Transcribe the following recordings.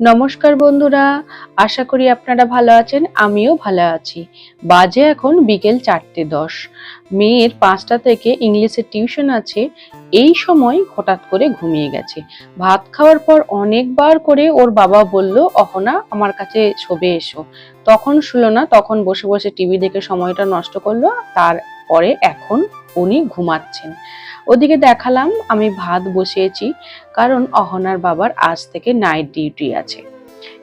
নমস্কার বন্ধুরা, আশা করি আপনারা ভালো আছেন, আমিও ভালো আছি। বাজে এখন বিকেল চারটে দশ। মেয়ের পাঁচটা থেকে ইংলিশের টিউশন আছে, এই সময় হঠাৎ করে ঘুমিয়ে গেছে। ভাত খাওয়ার পর অনেকবার করে ওর বাবা বলল, অহনা, আমার কাছে শোবে এসো। তখন শুলো না, তখন বসে বসে টিভি দেখে সময়টা নষ্ট করল, তারপরে এখন উনি ঘুমাচ্ছেন। ওদিকে দেখালাম, আমি ভাত বসিয়েছি, কারণ অহনার বাবার আজ থেকে নাইট ডিউটি আছে।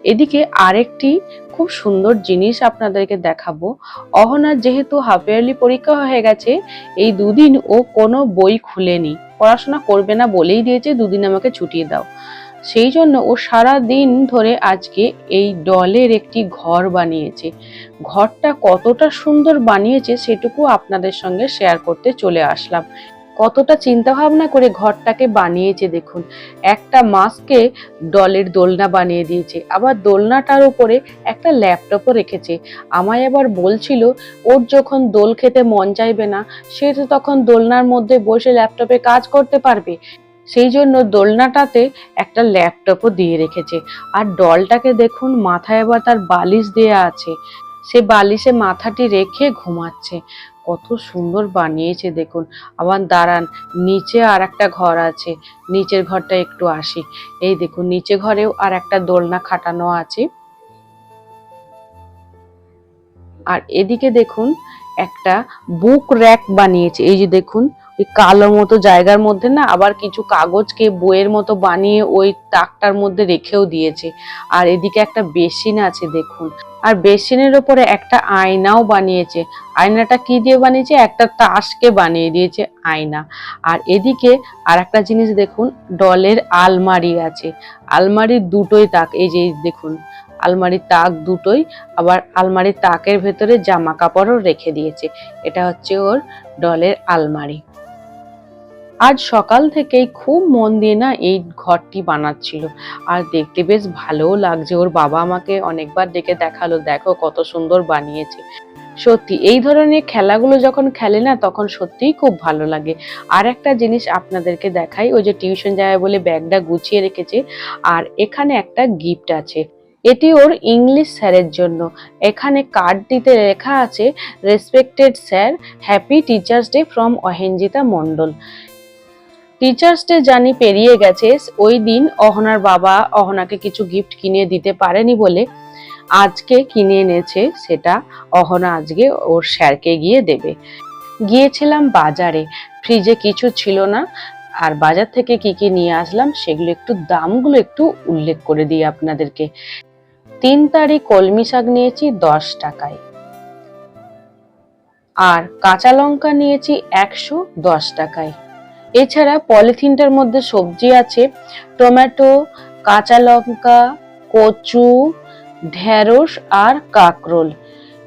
এদিকে আরেকটি খুব সুন্দর জিনিস আপনাদেরকে দেখাবো। অহনার যেহেতু হাফ ইয়ারলি পরীক্ষা হয়ে গেছে, এই দুদিন ও কোনো বই খুলেনি। পড়াশোনা করবে না বলেই দিয়েছে, দুদিন আমাকে ছুটিয়ে দাও। সেই জন্য ও সারা দিন ধরে আজকে এই ডলের একটি ঘর বানিয়েছে। ঘরটা কতটা সুন্দর বানিয়েছে সেটুকু আপনাদের সঙ্গে শেয়ার করতে চলে আসলাম। কতটা চিন্তা ভাবনা করে ঘরটাকে বানিয়েছে দেখুন। একটা মাস্কে ডলের দোলনা বানিয়ে দিয়েছে, আবার দোলনাটার উপরে একটা ল্যাপটপও রেখেছে। আমায় আবার বলছিল, ওর যখন দোল খেতে মন চাইবে না, সে তো তখন দোলনার মধ্যে বসে ল্যাপটপে কাজ করতে পারবে। সেই জন্য দোলনাটাতে একটা ল্যাপটপও দিয়ে রেখেছে। আর ডলটাকে দেখুন, মাথায় আবার তার বালিশ দেয়া আছে। সে বালিশে মাথাটি রেখে ঘুমাচ্ছে। কত সুন্দর বানিয়েছে দেখুন। আবার দাঁড়ান, নিচে আর একটা ঘর আছে। নিচের ঘরটা একটু আসি। এই দেখুন, নিচে ঘরেও আর একটা দোলনা খাটানো আছে। আর এদিকে দেখুন, একটা বুক র্যাক বানিয়েছে। এই যে দেখুন কালো মতো জায়গার মধ্যে না আবার কিছু কাগজকে বইয়ের মতো বানিয়ে ওই তাকটার মধ্যে রেখেও দিয়েছে। আর এদিকে একটা বেসিন আছে দেখুন। আর বেসিনের ওপরে একটা আয়নাও বানিয়েছে। আয়নাটা কি দিয়ে বানিয়েছে? একটা তাসকে বানিয়ে দিয়েছে আয়না। আর এদিকে আর একটা জিনিস দেখুন, ডলের আলমারি আছে। আলমারির দুটোই তাক, এই যে দেখুন, আলমারির তাক দুটোই আবার আলমারির তাকের ভেতরে জামা কাপড়ও রেখে দিয়েছে। এটা হচ্ছে ওর ডলের আলমারি। আজ সকাল থেকেই খুব মন দিয়ে না এই ঘরটি বানাচ্ছিল। আর দেখতে বেশ ভালোও লাগছে। ওর বাবা আমাকে অনেকবার ডেকে দেখাল, দেখো কত সুন্দর বানিয়েছে। সত্যি, এই ধরনের খেলাগুলো যখন খেলে না, তখন সত্যিই খুব ভালো লাগে। আর একটা জিনিস আপনাদেরকে দেখাই, ওই যে টিউশন যায় বলে ব্যাগটা গুছিয়ে রেখেছে, আর এখানে একটা গিফট আছে। এটি ওর ইংলিশ স্যারের জন্য। এখানে কার্ড দিতে লেখা আছে, respected sir, happy teachers day from Ahenjita Mondal. Teachers day জানি পেরিয়ে গেছে, ওই দিন অহনার বাবা অহনাকে কিছু গিফট কিনে দিতে পারেনি বলে আজকে কিনে এনেছে, সেটা অহনা আজকে ওর স্যারকে গিয়ে দেবে। গিয়েছিলাম বাজারে ফ্রিজে কিছু ছিল না, আর বাজার থেকে কি কি নিয়ে আসলাম, সেগুলো একটু দামগুলো একটু উল্লেখ করে দিই আপনাদেরকে। তিন তারিখ কলমি শাক নিয়েছি দশ টাকায়। আর কাঁচা লঙ্কা নিয়েছি একশো দশ টাকায়। এছাড়া পলিথিনটার মধ্যে সবজি আছে, টমেটো, কাঁচা লঙ্কা, কচু, ঢেঁড়স আর কাকরোল।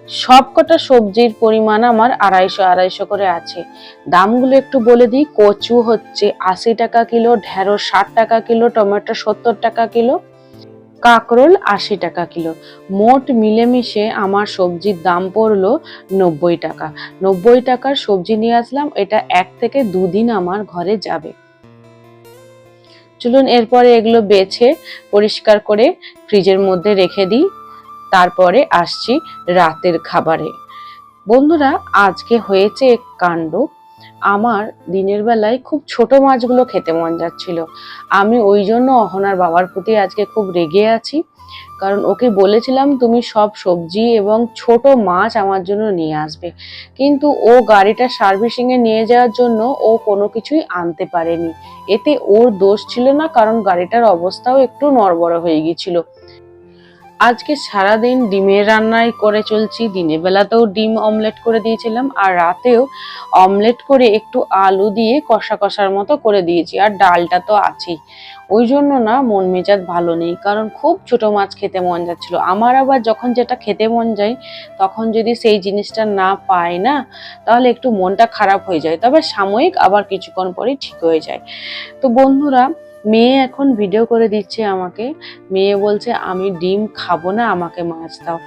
সবকটা সবজির পরিমাণ আমার আড়াইশো আড়াইশো করে আছে। দামগুলো একটু বলে দিই, কচু হচ্ছে আশি টাকা কিলো, ঢেঁড়স ষাট টাকা কিলো, টমেটো সত্তর টাকা কিলো কাকরোল আশি টাকা কিলো। মোট মিলেমিশে আমার সবজির দাম পড়ল নব্বই টাকা। নব্বই টাকার সবজি নিয়ে আসলাম, এটা এক থেকে দুদিন আমার ঘরে যাবে। চলুন এরপরে এগুলো বেছে পরিষ্কার করে ফ্রিজের মধ্যে রেখে দিই, তারপরে আসছি রাতের খাবারে। বন্ধুরা, আজকে হয়েছে এক কাণ্ড। আমার দিনের বেলায় খুব ছোট মাছগুলো খেতে মন যাচ্ছিল। আমি ওই জন্য অহনার বাবার প্রতি আজকে খুব রেগে আছি, কারণ ওকে বলেছিলাম, তুমি সব সবজি এবং ছোট মাছ আমার জন্য নিয়ে আসবে। কিন্তু ও গাড়িটা সার্ভিসিং এ নিয়ে যাওয়ার জন্য ও কোনো কিছুই আনতে পারেনি। এতে ওর দোষ ছিল না, কারণ গাড়িটার অবস্থাও একটু নড়বড় হয়ে গিয়েছিল। আজকে সারাদিন ডিমের রান্নাই করে চলছি। দিনের বেলাতেও ডিম অমলেট করে দিয়েছিলাম আর রাতেও অমলেট করে একটু আলু দিয়ে কষা কষার মতো করে দিয়েছি আর ডালটা তো আছেই। ওই জন্য না মন মেজাজ ভালো নেই, কারণ খুব ছোট মাছ খেতে মন যাচ্ছিল। আমার আবার যখন যেটা খেতে মন যায়, তখন যদি সেই জিনিসটা না পাই না, তাহলে একটু মনটা খারাপ হয়ে যায়। তবে সাময়িক আবার কিছুক্ষণ পরেই ঠিক হয়ে যায়। তো বন্ধুরা মেয়ে এখন ভিডিও করে দিচ্ছে আমাকে। মেয়ে বলছে, আমি ডিম খাব না, আমাকে মাছ দাও।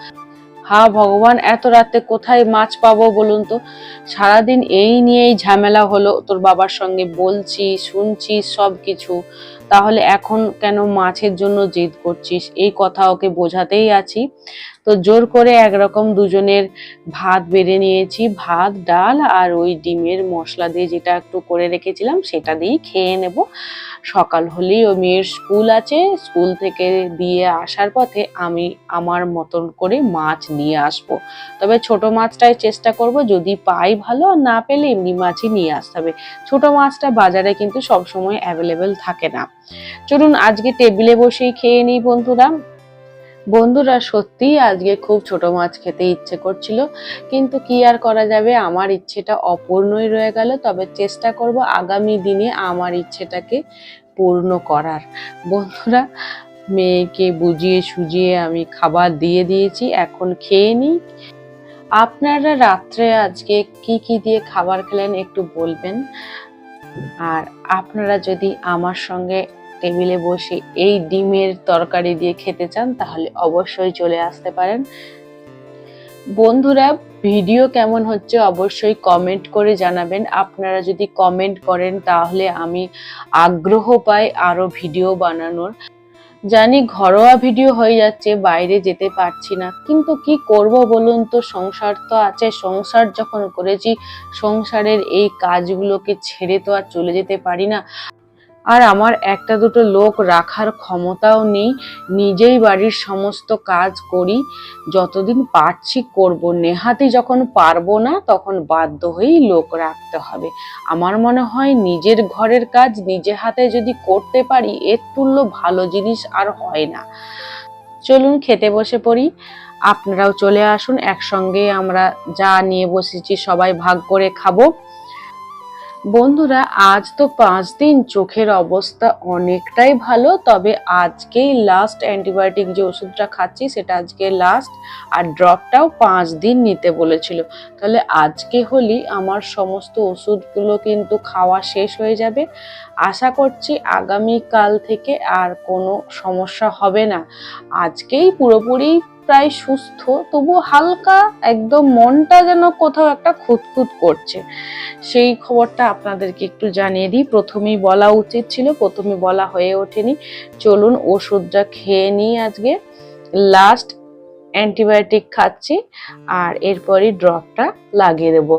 হা ভগবান, এত রাতে কোথায় মাছ পাবো বলুন তো? সারাদিন এই নিয়েই ঝামেলা হলো, তোর বাবার সঙ্গে বলছি, শুনছি সব কিছু তাহলে এখন কেন মাছের জন্য জেদ করছিস? এই কথা ওকে বোঝাতেই আছি। তো জোর করে একরকম দুজনের ভাত বেড়ে নিয়েছি, ভাত, ডাল আর ওই ডিমের মশলা দিয়ে যেটা একটু করে রেখেছিলাম সেটা দিয়েই খেয়ে নেব। সকাল হলেই ও মেয়ের স্কুল আছে, স্কুল থেকে দিয়ে আসার পথে আমি আমার মতন করে মাছ নিয়ে আসব। তবে ছোট মাছটাই চেষ্টা করব, যদি পাই ভালো আর না পেলে এমনি মাছই নিয়ে আসতে হবে। ছোট মাছটা বাজারে কিন্তু সবসময় অ্যাভেলেবেল থাকে না। চলুন আজকে টেবিলে বসেই খেয়ে নিই বন্ধুরা। বন্ধুরা, সত্যিই আজকে খুব ছোট মাছ খেতে ইচ্ছে করছিল, কিন্তু কি আর করা যাবে? আমার ইচ্ছেটা অপূর্ণই রয়ে গেল, তবে চেষ্টা করব আগামী দিনে আমার ইচ্ছেটাকে পূর্ণ করার। বন্ধুরা, মেয়েকে বুঝিয়ে সুজিয়ে আমি খাবার দিয়ে দিয়েছি, এখন খেয়ে নিই। আপনারা রাত্রে আজকে কি কি দিয়ে খাবার খেলেন একটু বলবেন? আর আপনারা যদি আমার সঙ্গে টেবিলে বসে এই ডিমের তরকারি দিয়ে খেতে চান, তাহলে অবশ্যই চলে আসতে পারেন। বন্ধুরা, ভিডিও কেমন হচ্ছে অবশ্যই কমেন্ট করে জানাবেন। আপনারা যদি কমেন্ট করেন, তাহলে আমি আগ্রহ পাই আরও ভিডিও বানানোর। জানি ঘরোয়া ভিডিও হয়ে যাচ্ছে, বাইরে যেতে পারছি না। কিন্তু কি করব বলুন তো, সংসার তো আছে। সংসার যখন করেছি, সংসারের এই কাজগুলোকে ছেড়ে তো আর চলে যেতে পারি না। আর আমার একটা দুটো লোক রাখার ক্ষমতাও নেই, নিজেই বাড়ির সমস্ত কাজ করি, যতদিন পারছি করব। নেহাতি যখন পারব না, তখন বাধ্য হয়েই লোক রাখতে হবে। আমার মনে হয় নিজের ঘরের কাজ নিজে হাতে যদি করতে পারি, এর তুল্য ভালো জিনিস আর হয় না। চলুন খেতে বসে পড়ি। আপনারাও চলে আসুন, একসঙ্গে আমরা যা নিয়ে বসেছি সবাই ভাগ করে খাব। বন্ধুরা, আজ তো পাঁচ দিন, চোখের অবস্থা অনেকটাই ভালো, তবে আজকেই লাস্ট অ্যান্টিবায়োটিক যে ওষুধটা খাচ্ছি, সেটা আজকে লাস্ট আর ড্রপটাও পাঁচ দিন নিতে বলেছিল। তাহলে আজকে হলেই আমার সমস্ত ওষুধগুলো কিন্তু খাওয়া শেষ হয়ে যাবে। আশা করছি আগামীকাল থেকে আর কোনো সমস্যা হবে না। আজকেই পুরোপুরি প্রায় সুস্থ তবু হালকা একদম মনটা যেন কোথাও একটা খুঁতখুত করছে। সেই খবরটা আপনাদেরকে একটু জানিয়ে দিই। প্রথমেই বলা উচিত ছিল, প্রথমে বলা হয়ে ওঠেনি। চলুন ওষুধটা খেয়ে নিই আজকে। লাস্ট অ্যান্টিবায়োটিক খাচ্ছি আর এরপরই ড্রপটা লাগিয়ে দেবো।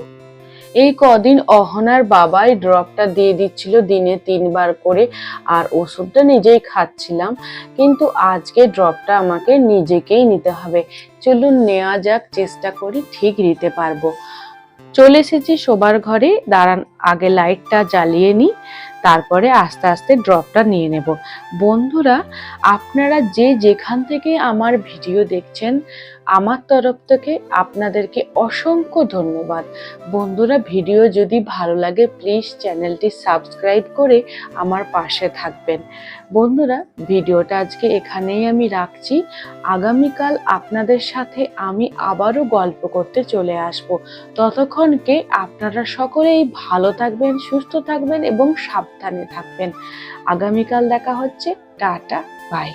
এই কদিন অহনার বাবাই ড্রপটা দিয়ে দিচ্ছিল দিনে তিনবার করে, আর ওষুধটা নিজেই খাচ্ছিলাম, কিন্তু আজকে ড্রপটা আমাকে নিজেকেই নিতে হবে। চলুন নেওয়া যাক, চেষ্টা করি ঠিক নিতে পারব। চলে এসেছি শোবার ঘরে, দাঁড়ান, আগে লাইটটা জ্বালিয়ে নিই, তারপরে আস্তে আস্তে ড্রপটা নিয়ে নেব। বন্ধুরা, আপনারা যে যেখান থেকে আমার ভিডিও দেখছেন আমার তরফ থেকে আপনাদেরকে অসংখ্য ধন্যবাদ। বন্ধুরা, ভিডিও যদি ভালো লাগে প্লিজ চ্যানেলটি সাবস্ক্রাইব করে আমার পাশে থাকবেন। বন্ধুরা, ভিডিওটা আজকে এখানেই আমি রাখছি। আগামীকাল আপনাদের সাথে আমি আবারও গল্প করতে চলে আসব। ততক্ষণকে আপনারা সকলেই ভালো থাকবেন, সুস্থ থাকবেন এবং সাবধানে থাকবেন। আগামীকাল দেখা হচ্ছে। Tata bye